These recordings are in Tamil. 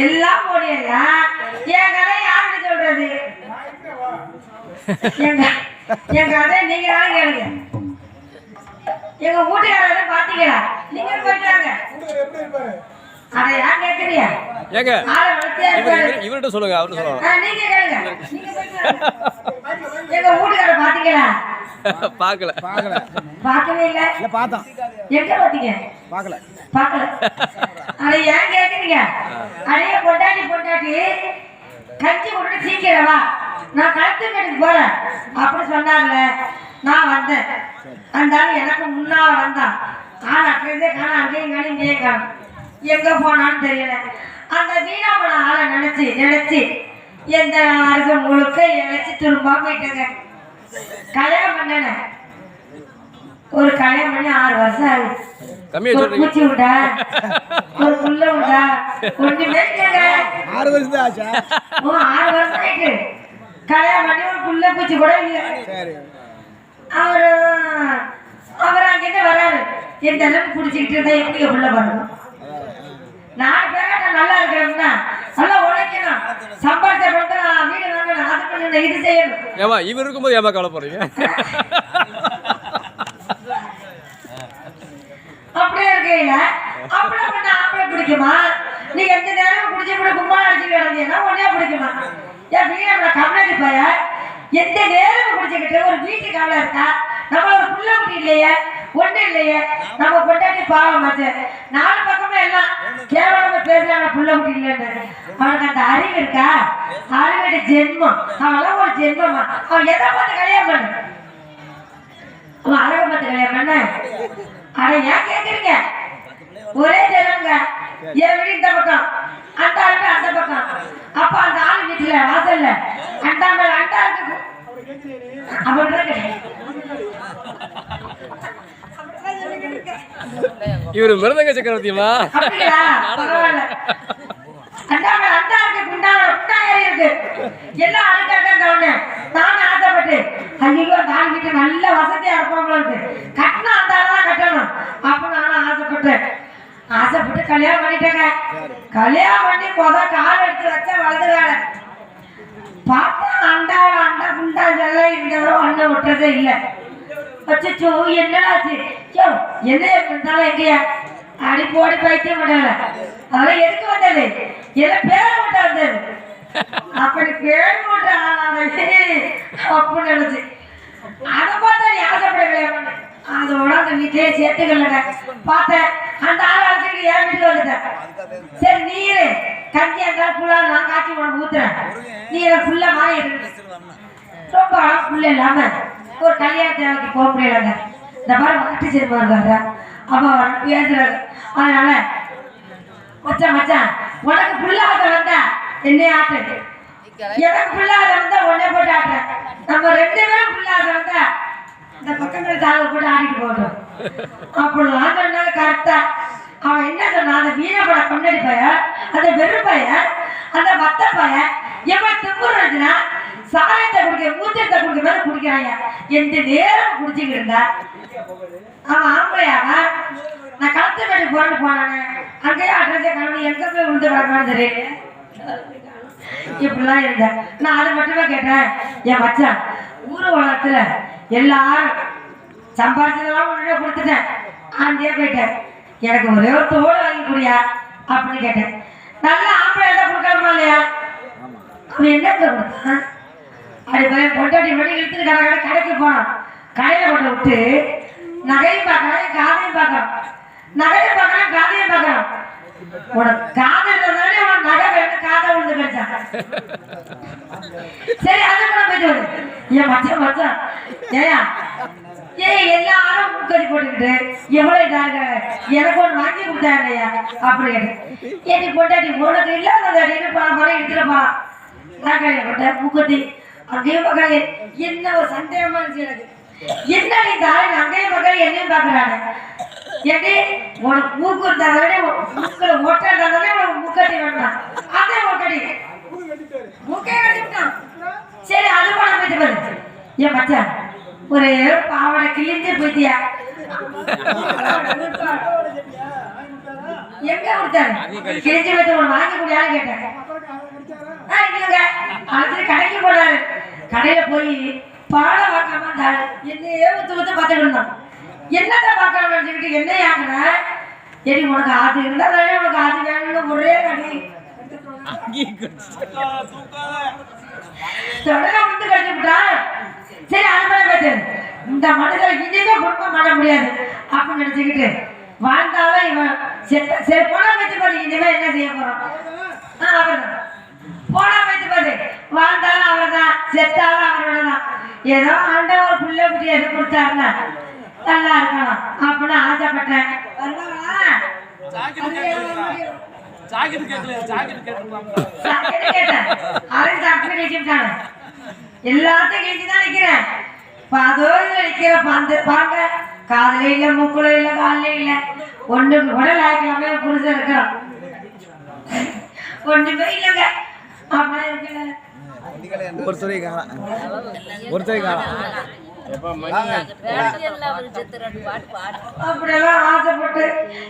எல்லாம் போடியெல்லாம் என் கதை யாருக்கு சொல்றது என் கதை நீங்க கேளுங்க. எங்க வீட்டுக்காரரை பாத்தீங்களா? நீங்க போயிட்டாங்க கேக்குறியா ஏங்க. இவர்கிட்ட சொல்லுங்க அவர்கிட்ட சொல்லுங்க. நீங்க கேளுங்க. எங்க வீட்டுக்காரரை பாத்தீங்களா? பார்க்கல பார்க்கல பார்க்கவே இல்ல. இல்ல பார்த்தோம். எங்க பாத்தீங்க? பார்க்கல பார்க்கல அட ஏன் கேக்குறீங்க? அடைய பொண்டாட்டி பொண்டாட்டி. கஞ்சி விட்டு சீக்கிரம். வா நான் கழுத்து கடைக்கு போறேன். அப்படி சொன்னார்ல நான் வந்தேன். அந்த ஆள் எனக்கு முன்னால வந்தான். ஆள் அக்கிரதே காணும் அங்கேயும் காணும் இங்கேயும் காணும் எங்கே போனான்னு தெரியல. அந்த வீணா போன ஆளை நினச்சி நினச்சி எந்த வருஷம் முழுக்க நினைச்சு திரும்ப போயிட்டேங்க கல்யாணம் பண்ணேன். ஒரு கல்யாணம் பண்ணி ஆறு வருஷம் ஆகுது ஒரு பூச்சி விட்டா ஒரு புள்ள விட்டா ஒண்ணுமே ஆறு வருஷம் தான் ஆச்சா? ஓ, ஆறு வருஷம் ஆயிட்டு. கல்யாணம் பண்ணி ஒரு புள்ள பூச்சி கூட இல்லை. சரி. அவரு அவர் அங்கிருந்து வராரு. எந்த அளவுக்கு பிடிச்சிக்கிட்டு இருந்தா எப்படி புள்ள பண்ணணும்? நாலு பேராட்ட நல்லா இருக்கிறோம்னா நல்லா உழைக்கணும். சம்பாதிச்ச பணத்தை நான் வீடு வாங்கணும். அது பண்ணணும் இது செய்யணும். ஏமா இவர் இருக்கும்போது ஏமா கவலை போறீங்க அப்புறம் பண்ண ஆம்பளை பிடிக்குமா? நீ எந்த நேரம் குடிச்சு கூட கும்பல் அடிச்சு கிடந்தீங்கன்னா உடனே பிடிக்குமா? ஏன் வீடு நம்மளை கம்னாடி பைய? எந்த நேரம் குடிச்சுக்கிட்டு ஒரு வீட்டுக்கு இருக்கா? நம்ம ஒரு புள்ள முடி இல்லையே? ஒண்ணு இல்லையே? நம்ம பொண்டாட்டி பாவம் அது. நாலு பக்கமே எல்லாம் கேவலமா பேசுறாங்க புள்ள முடி இல்லைன்னு. அவனுக்கு அந்த அறிவு இருக்கா? அறிவோட ஜென்மம். அவெல்லாம் ஒரு ஜென்மமா. அவன் எதை பார்த்து கல்யாணம் பண்ணு? அவன் அழகை பார்த்து கல்யாணம் பண்ண. அட ஏன் கேக்குறீங்க? ஒரே ஜனங்க என் வீடு இந்த பக்கம். அந்த ஆளு அந்த பக்கம். அப்ப அந்த ஆளு வீட்டுல வாசல்ல. அண்டா மேல அப்படிதான் கேட்டேன். இவர் மிருதங்க சக்கரவர்த்தியமா? எல்லாம் அழுக்காக நானும் ஆசைப்பட்டு ஐயோ அந்த வீட்டு நல்ல வசதியா இருப்பாங்களோ இருக்கு. கட்டினா அந்த ஆள் தான் கட்டணும் அப்ப நானும் ஆசைப்பட்டேன் ஆசைப்பட்டு கல்யாணம் பண்ணிட்டேங்க. கல்யாணம் பண்ணி முத கால் எடுத்து வச்ச வலது கால பார்த்தா அண்டா அண்டா குண்டா இதெல்லாம் இந்த தடவை அண்ணன் விட்டதே இல்லை. அச்சோ என்னடாச்சு? யோ என்ன இருந்தாலும் எங்கேயா? அடி போடி பைத்தியம் பண்ணல அதெல்லாம் எதுக்கு வந்தது? எல்லாம் பேர மட்டும் வந்தது? அப்படி பேர் மட்டும் அப்படின்னு நினைச்சு. அதை பார்த்தா நீ ஆசைப்படவே அதோட அந்த வீட்டிலே சேர்த்துக்கலங்க பார்த்தேன். அந்த ஆள் அழைச்சிட்டு என் வீட்டுக்கு வந்துட்டேன். சரி நீரு. கஞ்சி அந்த ஃபுல்லா நான் காய்ச்சி உனக்கு ஊத்துறேன். நீரை ஃபுல்லா மாறி ரொம்ப இருக்கு ரொம்ப புள்ள இல்லாம ஒரு கல்யாண தேவைக்கு போக முடியலங்க. இந்த மாதிரி மாட்டு சினிமா இருக்காங்க அப்பா பேசுறாங்க அதனால மச்சான் மச்சான் உனக்கு புள்ளாத வந்தா என்ன ஆட்டு எனக்கு புள்ளாத வந்தா உன்னை போட்டு ஆட்டுறேன் நம்ம ரெண்டு பேரும் புள்ளாத வந்தா இந்த பக்கத்துல தாங்க போட்டு ஆடிட்டு போட்டோம் அப்படிலாம் சொன்னாங்க கரெக்டா. அவன் என்ன சொன்னான்? அந்த வீணப்பட கொண்டாடி பையன் அந்த வெறு பையன் அந்த மத்த பையன் எவன் திமுறதுனா சாயத்தை குடிக்க மூச்சத்தை குடிக்க மாதிரி குடிக்கிறாங்க. எந்த நேரம் குடிச்சுக்கிட்டு இருந்தா. அவன் ஆம்பளையாவா? நான் களத்து மேடி போறேன்னு போனானே. அங்கேயே அட்ரஸே காணும் எங்க போய் விழுந்து கிடக்கான்னு தெரியல இப்படிலாம் இருந்தேன். நான் அதை மட்டுமே கேட்டேன். என் மச்சான் ஊர் உலகத்துல எல்லாரும் சம்பாதிச்சதெல்லாம் உடனே கொடுத்துட்டேன். ஆண்டியே போயிட்டேன் எனக்கு ஒரே ஒரு தோல் வாங்கி குடியா அப்படின்னு கேட்டேன். நல்ல ஆம்பளை எதாவது கொடுக்கணுமா இல்லையா? அவன் என்ன கொடுத்தான்? அப்படி போய் பொண்டாட்டி வெளியே இழுத்துட்டு கடை கடைக்கு போனான். கடையில் கொண்டு விட்டு நகையும் பார்க்கறான் காதையும் பார்க்கறான். நகையும் பார்க்கறான் காதையும் பார்க்கறான். உனக்கு காதை இருந்ததாலே உனக்கு நகை வேணும் காதை விழுந்து கிடைச்சான் சரி அது கூட போயிட்டு வந்து என் மச்சான் மச்சான். ஏயா ஏய் எல்லாரும் மூக்கடி போட்டுக்கிட்டு? எவ்வளவு இதாக எனக்கு ஒன்று வாங்கி கொடுத்தாங்கய்யா. அப்படின்னு கேட்டேன் ஏடி பொண்டாட்டி உனக்கு இல்லாத அப்படின்னு பணம் பணம் எடுத்துட்டு போலாம் நான் கையில் போட்டேன் மூக்கட்டி அங்கேயும் பார்க்கறாங்க என்ன ஒரு சந்தேகமா இருந்துச்சு எனக்கு. என்ன நீ தாய் அங்கேயும் பார்க்கற என்னையும் பார்க்கறாங்க ஏடி உனக்கு மூக்கு இருந்தாத விட மூக்குல மொட்டை இருந்தாத விட உனக்கு முக்கட்டி வேண்டாம் அதே மூக்கடி மூக்கே கட்டிவிட்டான் சரி அது போன போயிட்டு பாரு. ஏன் மச்சான்? ஒரு பாவாடை கிழிஞ்சு போயிட்டியா? எங்க கொடுத்தாரு? கிழிஞ்சு போயிட்டு உனக்கு வாங்கி முடியாது கேட்டாங்க இல்லைங்க அடுத்து கடைக்கு போனாரு. கடையில போய் பாட பார்க்காம இருந்தாரு. என்னையே ஊத்து ஊத்து பார்த்துட்டு இருந்தான். என்னத்தை பார்க்கணும் நினைச்சுக்கிட்டு என்ன ஆகுற சரி உனக்கு ஆத்து இருந்தா தானே உனக்கு ஆத்து வேணும்னு ஒரே கடி தொடர வந்து கடிச்சு விட்டான் சரி அது மாதிரி போச்சு இந்த மனுஷன் இனிமே குடும்பம் பண்ண முடியாது. அப்படின்னு நினைச்சுக்கிட்டு வாழ்ந்தாலும் இவன் செத்த சரி போனா போச்சு பாரு இனிமே என்ன செய்ய ஆ, அவர்தான். போனா போயிட்டு பாரு வாழ்ந்தாலும் அவர்தான் செத்தாலும் அவரோட தான் ஏதோ ஒரு புள்ள குட்டி எது கொடுத்தாருன்னா நல்லா இருக்கணும் அப்படின்னு ஆசைப்பட்டேன்? ஜாக்கெட் கேட்கல ஜாக்கெட் கேட்டேன். அவன் சாப்பிட்டு நிக்கிட்டானு. எல்லாத்தையும் கிழிச்சு தான் நிக்கிறேன். இதுல நிக்கிற பந்து பாருங்க காதுல இல்ல மூக்குல இல்ல கால்ல இல்ல ஒண்ணுக்கு கூட லாய்க்கலாமே புருஷன் இருக்கிறான் ஒண்ணுமே இல்லைங்க அப்படி இருக்குல்ல ஒருத்தரை காணாம் ஒருத்தரை காணாம் அப்படியெல்லாம் ஆசைப்பட்டு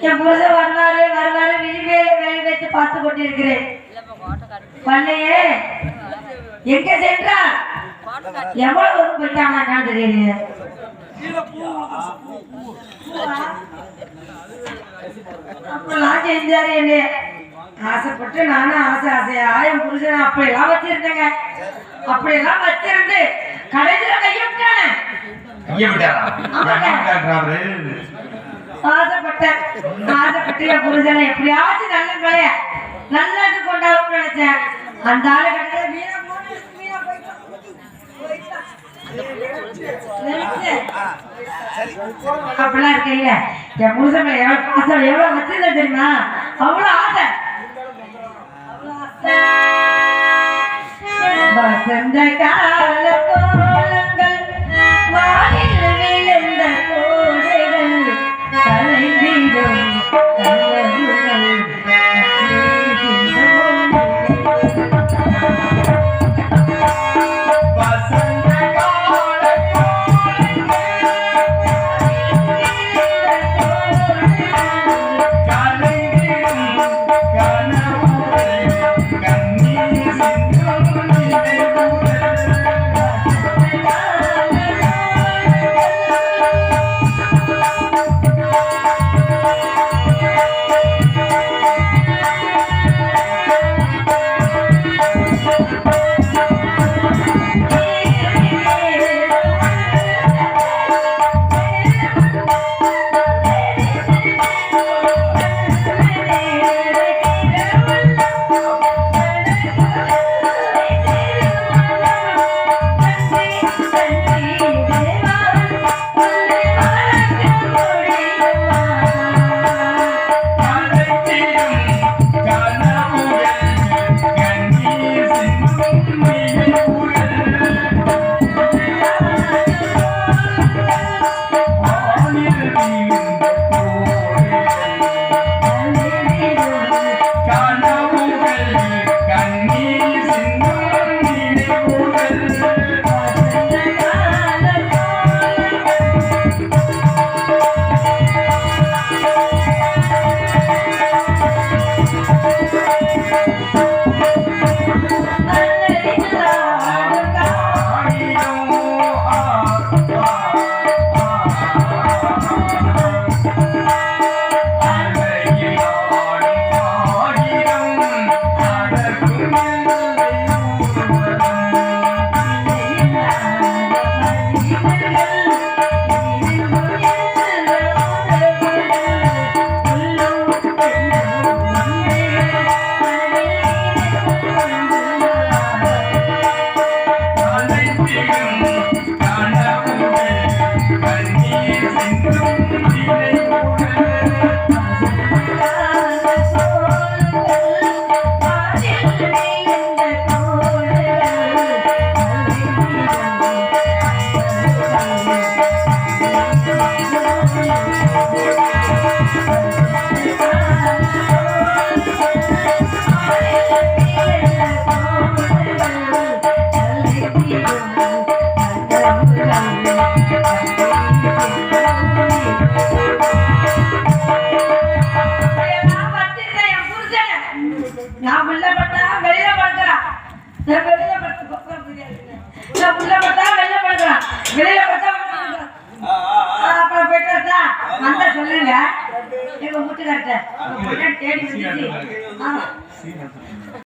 என் புருஷன் வந்தாரு வருவாரு விழிவேல வேலை வைத்து பார்த்து கொண்டிருக்கிறேன் பண்ணையே எங்க சென்றா எவ்வளவு தூரம் போயிட்டாங்க தெரியலையே அப்பெல்லாம் செஞ்சாரு என்னைய ஆசைப்பட்டு நானும் ஆசை ஆசையா என் புருஷனை அப்படியெல்லாம் வச்சிருந்தேங்க. அப்படியெல்லாம் வச்சிருந்து கடைசியில கையிட்டானே கையை விட்டாரா? என்ன காட்டுறாரு. ஆசைப்பட்டேன் ஆசைப்பட்டு என் புருஷனை எப்படியாச்சும் நல்ல கலைய நல்லது கொண்டாடணும்னு நினைச்சேன். அந்த ஆளு கடையில வீணா போன வீணா போயிட்டான் போயிட்டான். நினைச்சேன். அப்படிலாம் இருக்கீங்க. என் புருஷன் எவ்வளவு பாசம் எவ்வளவு வச்சிருந்தேன் தெரியுமா? அவ்வளவு ஆசை. வசந்த கால நான் வெளியில படுத்து நான் உள்ள பட்டா வெளியில வெளியில